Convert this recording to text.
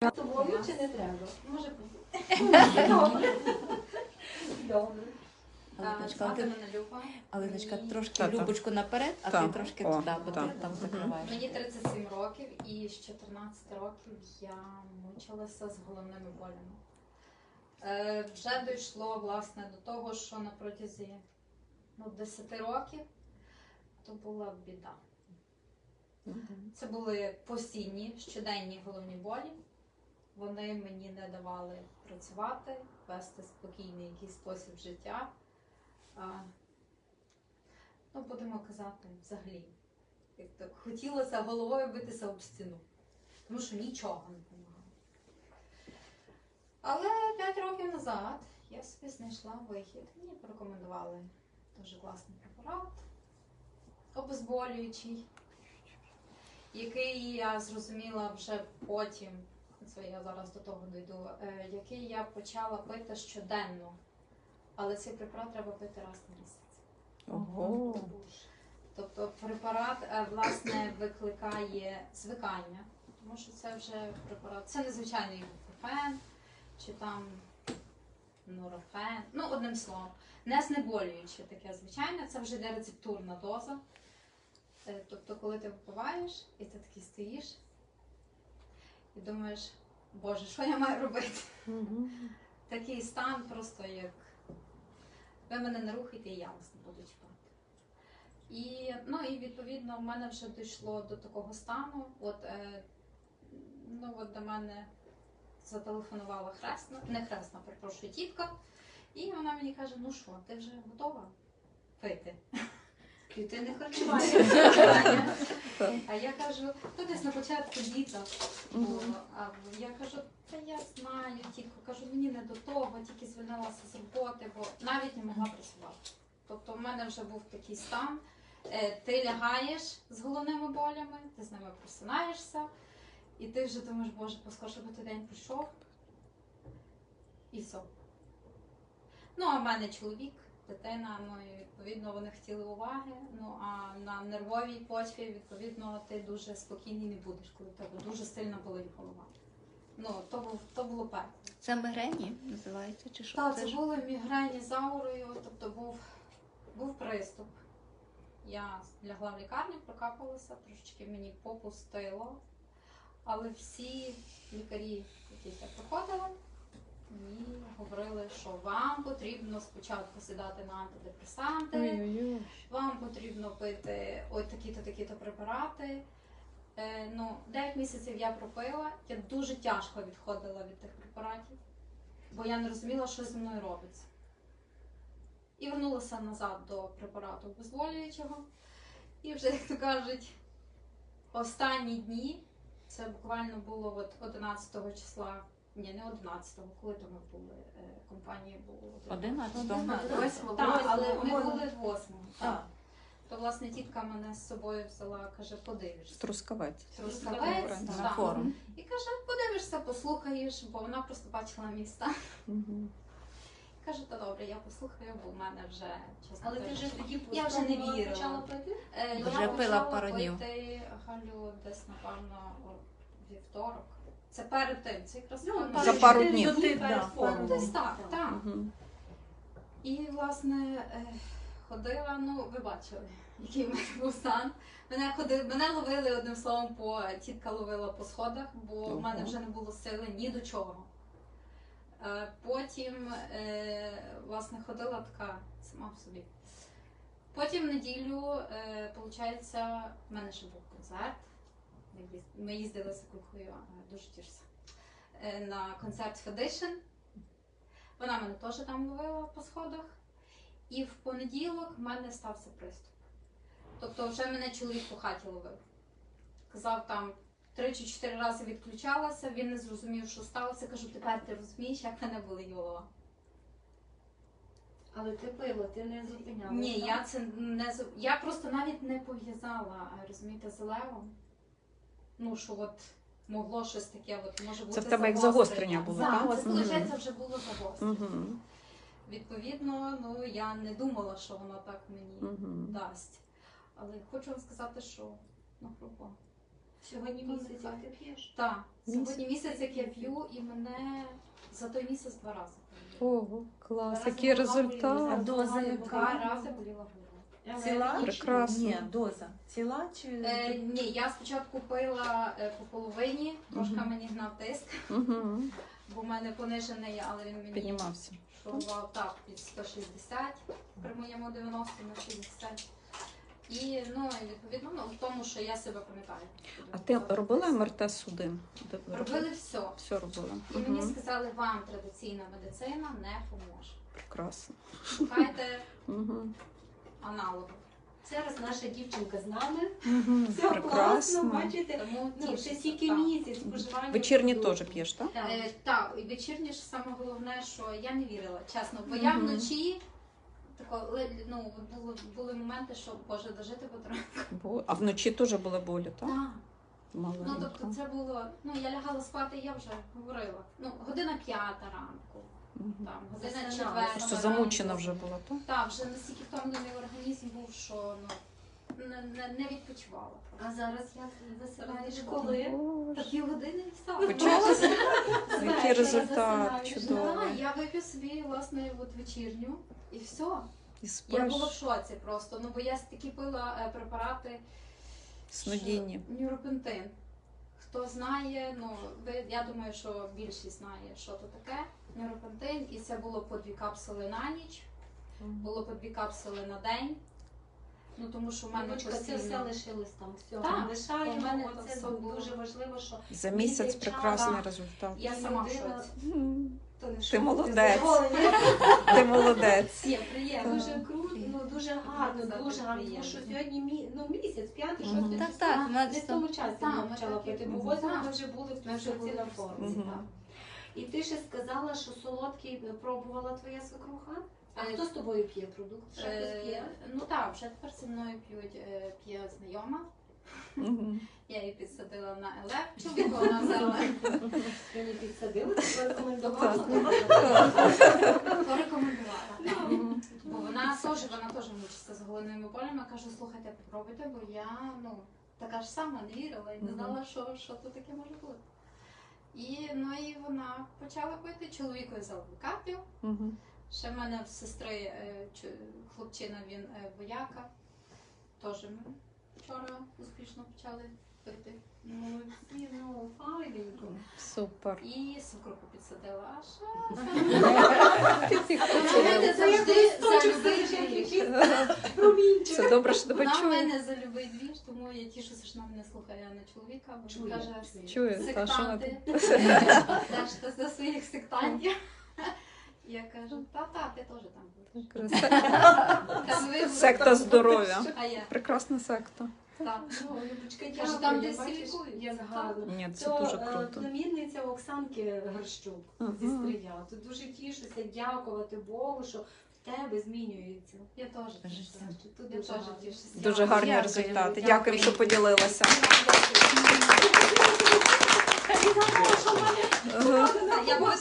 Тобою чи не треба? Може бути. Добре. Добре. Але, дочка, мене Люба. але дочка, трошки Любочку наперед, а ти трошки туди, бо ти там закриваєш. Мені 37 років і з 14 років я мучилася з головними болями. Е, вже дійшло власне до того, що на протязі ну, 10 років то була біда. Це були постійні щоденні головні болі. Вони мені не давали працювати, вести спокійний якийсь спосіб життя. Ну, будемо казати, взагалі. Як так хотілося головою битися об стіну, тому що нічого не допомагало. Але 5 років назад я собі знайшла вихід. Мені порекомендували дуже класний препарат, обезболюючий, який я зрозуміла вже потім, це я зараз до того дійду, е, який я почала пити щоденно. Але цей препарат треба пити раз на місяць. Ого. Тобто препарат е, власне викликає звикання, тому що це вже препарат, це незвичайний ібупрофен чи там нурофен. Ну, одним словом, не знеболююче таке звичайне, це вже йде рецептурна доза. Е, Тобто, коли ти випиваєш і ти такий стоїш і думаєш, Боже, що я маю робити? Такий стан просто як ви мене не рухайте, і я вас не буду чіпати. І, ну, і відповідно в мене вже дійшло до такого стану. От, е, ну, от до мене зателефонувала хресна, не хресна, перепрошую, тітка. І вона мені каже: ну що, ти вже готова пити? Клітинне харчування. А я кажу, то десь на початку літа було. А я кажу, та я знаю, тільки кажу, мені не до того, тільки звільнилася з роботи, бо навіть не могла працювати. Тобто в мене вже був такий стан. Е, Ти лягаєш з головними болями, ти з ними просинаєшся, і ти вже думаєш, боже, поскорше би той день прийшов. І все. Ну, а в мене чоловік, дитина, ну і відповідно вони хотіли уваги. Ну а на нервовій почві, відповідно, ти дуже спокійний не будеш, коли тебе дуже сильно болить голова. Ну, то, був, то було пекло. Це мигрені називається, чи що? Так, це ж? були мігрені з аурою, тобто був, був приступ. Я лягла в лікарню, прокапалася, трошечки мені попустило. Але всі лікарі, яких я проходила, мені говорили, що вам потрібно спочатку сідати на антидепресанти, Ой-ой-ой. вам потрібно пити ось такі-то такі-то препарати. Е, ну, 9 місяців я пропила, я дуже тяжко відходила від тих препаратів, бо я не розуміла, що зі мною робиться. І вернулася назад до препарату обезволюючого. І вже, як то кажуть, останні дні, це буквально було от 11 числа, ні, не 11-го, коли то ми були, е, компанія була 11-го. Восьмого. Так, але ми Восьмого. були восьмого. А. Так. То власне тітка мене з собою взяла, каже, подивишся. Трускавець. Трускавець, На так. форум. І каже, подивишся, послухаєш, бо вона просто бачила міста. Мгм. Каже, та добре, я послухаю, бо в мене вже чесно. Але ти кажучи, вже тоді Я вже не спробувала, вірила. почала пити? Е, Вже я пила почала пару днів. пити Галю десь, напевно, вівторок. Це перед тим, це якраз Ну, певно, За пару днів днів. до Да, перед пару. Десь так, так. Мгм. І, власне, е, ходила, ну, ви бачили, який в мене був стан. Мене, ходи, мене ловили одним словом, по тітка ловила по сходах, бо в мене вже не було сили ні до чого. Е, Потім, е, власне, ходила така сама в собі. Потім в неділю, виходить, в мене ще був концерт. Ми їздили з кухою, дуже тішся, е, на концерт Федишин. Вона мене теж там ловила по сходах. І в понеділок в мене стався приступ. Тобто вже мене чоловік по хаті ловив. Казав там три чи чотири рази відключалася, він не зрозумів, що сталося. Кажу, тепер ти розумієш, як мене болить голова. Але ти пила, ти не зупинялася. Ні, я це не я просто навіть не пов'язала, розумієте, з левом. Ну, що от могло щось таке, от може бути. Це в тебе як загострення було, Так, так? це Мгм. вже було загострення. Мгм. Відповідно, ну я не думала, що воно так мені Мгм. дасть. Але хочу вам сказати, що ну, грубо. Сьогодні місяць, як ти п'єш? Так, сьогодні місяць, як я п'ю, і мене за той місяць два рази. Ого, клас, Зараз який голова боліла. результат. А доза яка? Два рази боліла голова. Ціла? Прекрасно. Ні, доза. Ціла чи Е, ні, я спочатку пила е, по половині, трошки Мгм. мені гнав тиск, Угу. бо в мене понижений, але він мені Піднімався. шурував так під 160 при моєму 90 на 60. І ну, і відповідно ну, в тому, що я себе пам'ятаю. А ти робила МРТ судин? Де- Робили все. Все робила. І мені Угу. сказали, вам традиційна медицина не поможе. Прекрасно. Шукайте Угу. Аналоги. Зараз наша дівчинка з нами. Угу. Все класно, бачите? Тому Ну, ще тільки так. місяць споживання. Вечірні продукту. теж п'єш, так? Так. Е, так, і вечірні ж саме головне, що я не вірила, чесно, бо я Мгм. вночі тако, ли- ну, були, були моменти, що Боже, дожити потрібно. Бо- А вночі теж були болі, так? Так. Ну тобто це було. Ну я лягала спати, я вже говорила. Ну, година п'ята ранку. Там, година четверта. Просто ранку. замучена вже була, так? Так, вже настільки втомлений організм був, що ну не, не, не відпочивала. А зараз як засинаєш Зараз коли? Такі години і все. Почалося? Який результат чудовий. Так, я вип'ю собі власне от вечірню і все. І Я була в шоці просто. Ну бо я такі пила е, препарати снодіння. що- Нюропентин. Хто знає, ну ви я думаю, що більшість знає, що то таке. Нюропентин, і це було по дві капсули на ніч, було по дві капсули на день. Ну тому що в мене Мамочка, це все лишилось там. Все, Так, лишаємо. у мене це все було. дуже важливо, що За місяць прекрасний результат. Я сама в людина- шоці. М, то не Ти молодець. Ти молодець. Є, приємно. Дуже круто, ну дуже гарно, дуже гарно. Тому що сьогодні мі... ну, місяць, п'ятий, шостий Так, так, Не в тому часі Так, я ми почала так і- пити, бо восьми ми вже були в Ми вже були на в формі. Мгм. так. І ти ще сказала, що солодкий пробувала твоя свекруха? А Е, хто з тобою п'є продукт? Ще хтось п'є? Е, ну так, вже тепер зі мною п'ють е, п'є знайома. Я її підсадила на чоловіка вона взяла. Мені підсадили, порекомендувала. Порекомендувала. Бо вона теж вона теж мучиться з головними болями. Кажу, слухайте, попробуйте, бо я ну така ж сама не вірила і не знала, що, що тут таке може бути. І ну і вона почала пити. Я взяла каплю. Мгм. Ще в мене в сестри е, хлопчина, він е, вояка. Теж ми вчора успішно почали пити. Молодці, ну, файненько. Супер. І свекруху підсадила. А що? Це завжди добре, що тебе Вона мене за любий двіж, тому я тішуся, що вона мене слухає, а не чоловіка. Бо Чує, каже, чує. Чує, та що вона сектанти. Ти за своїх сектантів. Я кажу, та-та, ти теж там будеш. тут. Ви. Секта здоров'я. А я, Прекрасна секта. так. Ну, Любочка, там десь лікують. Ні, це дуже е, круто. племінниця Оксанки Горщук зі Ага. Стрия. То дуже тішуся, дякувати Богу, що в тебе змінюється. Я теж тішуся. Тут Я дуже теж гарно. тішуся. Дуже гарні Дякую. результати. Дякую. Дякую, що поділилася. Я буду